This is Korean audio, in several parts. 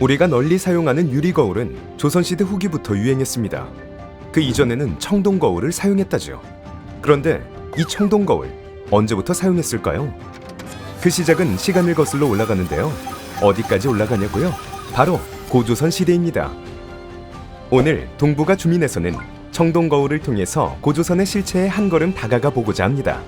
우리가 널리 사용하는 유리 거울은 조선시대 후기부터 유행했습니다. 그 이전에는 청동 거울을 사용했다죠. 그런데 이 청동 거울 언제부터 사용했을까요? 그 시작은 시간을 거슬러 올라가는데요. 어디까지 올라가냐고요? 바로 고조선 시대입니다. 오늘 동북아 주민에서는 청동 거울을 통해서 고조선의 실체에 한 걸음 다가가 보고자 합니다.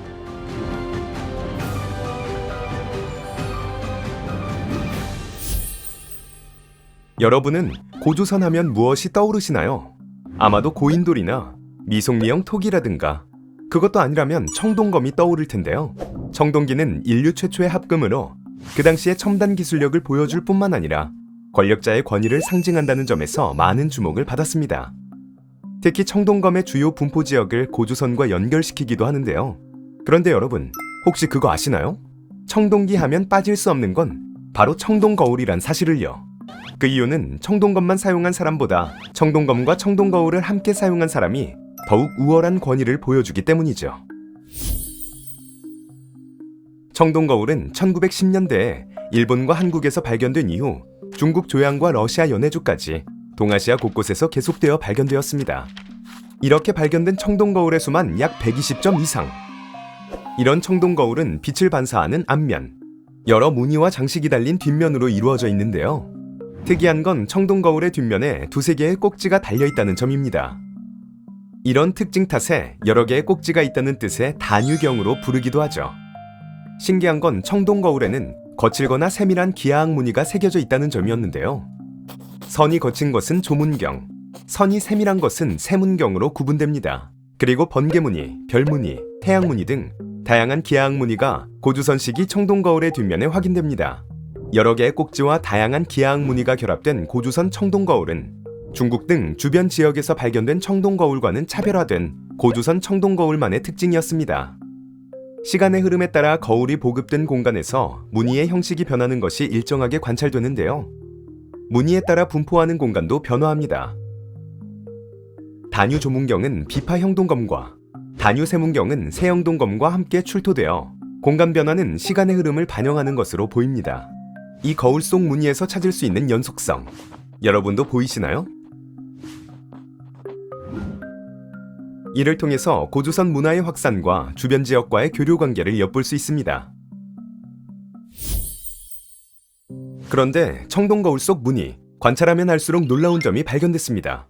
여러분은 고조선 하면 무엇이 떠오르시나요? 아마도 고인돌이나 미송리형 톡이라든가 그것도 아니라면 청동검이 떠오를 텐데요. 청동기는 인류 최초의 합금으로 그 당시의 첨단 기술력을 보여줄 뿐만 아니라 권력자의 권위를 상징한다는 점에서 많은 주목을 받았습니다. 특히 청동검의 주요 분포 지역을 고조선과 연결시키기도 하는데요. 그런데 여러분, 혹시 그거 아시나요? 청동기 하면 빠질 수 없는 건 바로 청동 거울이란 사실을요. 그 이유는 청동검만 사용한 사람보다 청동검과 청동거울을 함께 사용한 사람이 더욱 우월한 권위를 보여주기 때문이죠. 청동거울은 1910년대에 일본과 한국에서 발견된 이후 중국 조양과 러시아 연해주까지 동아시아 곳곳에서 계속되어 발견되었습니다. 이렇게 발견된 청동거울의 수만 약 120점 이상. 이런 청동거울은 빛을 반사하는 앞면, 여러 무늬와 장식이 달린 뒷면으로 이루어져 있는데요. 특이한 건 청동 거울의 뒷면에 두세 개의 꼭지가 달려 있다는 점입니다. 이런 특징 탓에 여러 개의 꼭지가 있다는 뜻의 단유경으로 부르기도 하죠. 신기한 건 청동 거울에는 거칠거나 세밀한 기하학 무늬가 새겨져 있다는 점이었는데요. 선이 거친 것은 조문경, 선이 세밀한 것은 세문경으로 구분됩니다. 그리고 번개무늬, 별무늬, 태양무늬 등 다양한 기하학 무늬가 고조선 시기 청동 거울의 뒷면에 확인됩니다. 여러 개의 꼭지와 다양한 기하학 무늬가 결합된 고조선 청동거울은 중국 등 주변 지역에서 발견된 청동거울과는 차별화된 고조선 청동거울만의 특징이었습니다. 시간의 흐름에 따라 거울이 보급된 공간에서 무늬의 형식이 변하는 것이 일정하게 관찰되는데요. 무늬에 따라 분포하는 공간도 변화합니다. 단유 조문경은 비파 형동검과 단유 세문경은 세형동검과 함께 출토되어 공간 변화는 시간의 흐름을 반영하는 것으로 보입니다. 이 거울 속 무늬에서 찾을 수 있는 연속성, 여러분도 보이시나요? 이를 통해서 고조선 문화의 확산과 주변 지역과의 교류 관계를 엿볼 수 있습니다. 그런데 청동 거울 속 무늬, 관찰하면 할수록 놀라운 점이 발견됐습니다.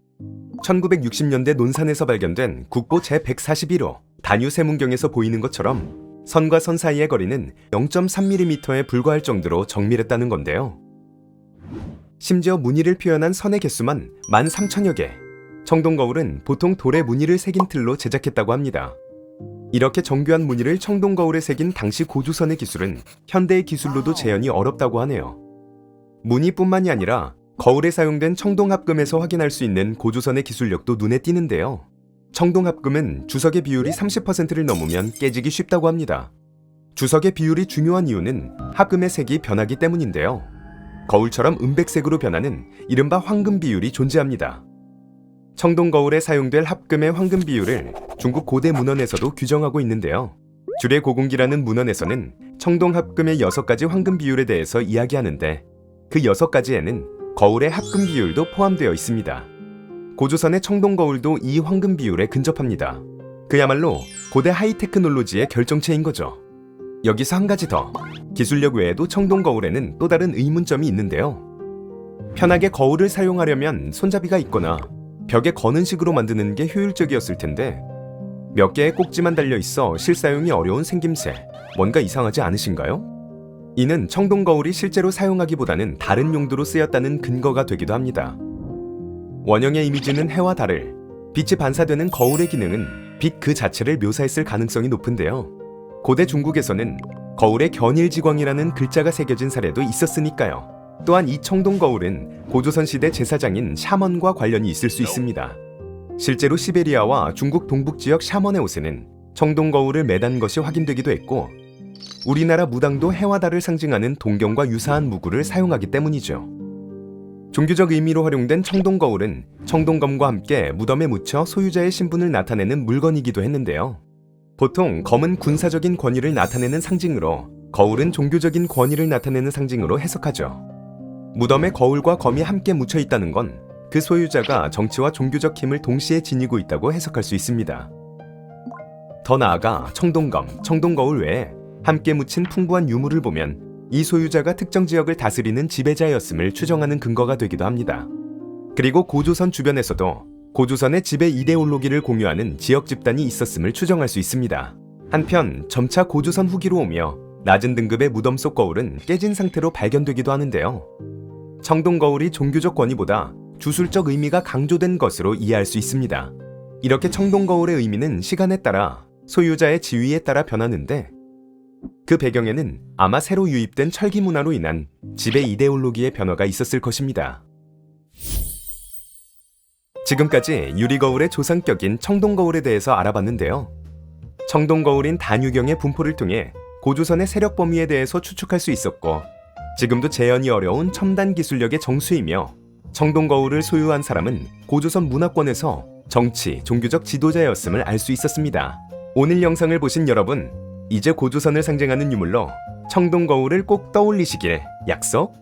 1960년대 논산에서 발견된 국보 제141호 단유 세문경에서 보이는 것처럼 선과 선 사이의 거리는 0.3mm에 불과할 정도로 정밀했다는 건데요. 심지어 무늬를 표현한 선의 개수만 13,000여 개. 청동 거울은 보통 돌에 무늬를 새긴 틀로 제작했다고 합니다. 이렇게 정교한 무늬를 청동 거울에 새긴 당시 고조선의 기술은 현대의 기술로도 재현이 어렵다고 하네요. 무늬뿐만이 아니라 거울에 사용된 청동 합금에서 확인할 수 있는 고조선의 기술력도 눈에 띄는데요. 청동합금은 주석의 비율이 30%를 넘으면 깨지기 쉽다고 합니다. 주석의 비율이 중요한 이유는 합금의 색이 변하기 때문인데요. 거울처럼 은백색으로 변하는 이른바 황금 비율이 존재합니다. 청동 거울에 사용될 합금의 황금 비율을 중국 고대 문헌에서도 규정하고 있는데요. 주례 고공기라는 문헌에서는 청동 합금의 6가지 황금 비율에 대해서 이야기하는데 그 6가지에는 거울의 합금 비율도 포함되어 있습니다. 고조선의 청동 거울도 이 황금 비율에 근접합니다. 그야말로 고대 하이테크놀로지의 결정체인 거죠. 여기서 한 가지 더. 기술력 외에도 청동 거울에는 또 다른 의문점이 있는데요. 편하게 거울을 사용하려면 손잡이가 있거나 벽에 거는 식으로 만드는 게 효율적이었을 텐데 몇 개의 꼭지만 달려 있어 실사용이 어려운 생김새. 뭔가 이상하지 않으신가요? 이는 청동 거울이 실제로 사용하기보다는 다른 용도로 쓰였다는 근거가 되기도 합니다. 원형의 이미지는 해와 달을, 빛이 반사되는 거울의 기능은 빛 그 자체를 묘사했을 가능성이 높은데요. 고대 중국에서는 거울에 견일지광이라는 글자가 새겨진 사례도 있었으니까요. 또한 이 청동 거울은 고조선 시대 제사장인 샤먼과 관련이 있을 수 있습니다. 실제로 시베리아와 중국 동북 지역 샤먼의 옷에는 청동 거울을 매단 것이 확인되기도 했고 우리나라 무당도 해와 달을 상징하는 동경과 유사한 무구를 사용하기 때문이죠. 종교적 의미로 활용된 청동 거울은 청동검과 함께 무덤에 묻혀 소유자의 신분을 나타내는 물건이기도 했는데요. 보통 검은 군사적인 권위를 나타내는 상징으로 거울은 종교적인 권위를 나타내는 상징으로 해석하죠. 무덤에 거울과 검이 함께 묻혀 있다는 건 그 소유자가 정치와 종교적 힘을 동시에 지니고 있다고 해석할 수 있습니다. 더 나아가 청동검, 청동거울 외에 함께 묻힌 풍부한 유물을 보면 이 소유자가 특정 지역을 다스리는 지배자였음을 추정하는 근거가 되기도 합니다. 그리고 고조선 주변에서도 고조선의 지배 이데올로기를 공유하는 지역 집단이 있었음을 추정할 수 있습니다. 한편 점차 고조선 후기로 오며 낮은 등급의 무덤 속 거울은 깨진 상태로 발견되기도 하는데요. 청동 거울이 종교적 권위보다 주술적 의미가 강조된 것으로 이해할 수 있습니다. 이렇게 청동 거울의 의미는 시간에 따라 소유자의 지위에 따라 변하는데 그 배경에는 아마 새로 유입된 철기 문화로 인한 지배 이데올로기의 변화가 있었을 것입니다. 지금까지 유리거울의 조상격인 청동거울에 대해서 알아봤는데요. 청동거울인 단유경의 분포를 통해 고조선의 세력 범위에 대해서 추측할 수 있었고, 지금도 재현이 어려운 첨단 기술력의 정수이며, 청동거울을 소유한 사람은 고조선 문화권에서 정치, 종교적 지도자였음을 알 수 있었습니다. 오늘 영상을 보신 여러분, 이제 고조선을 상징하는 유물로 청동 거울을 꼭 떠올리시길 약속!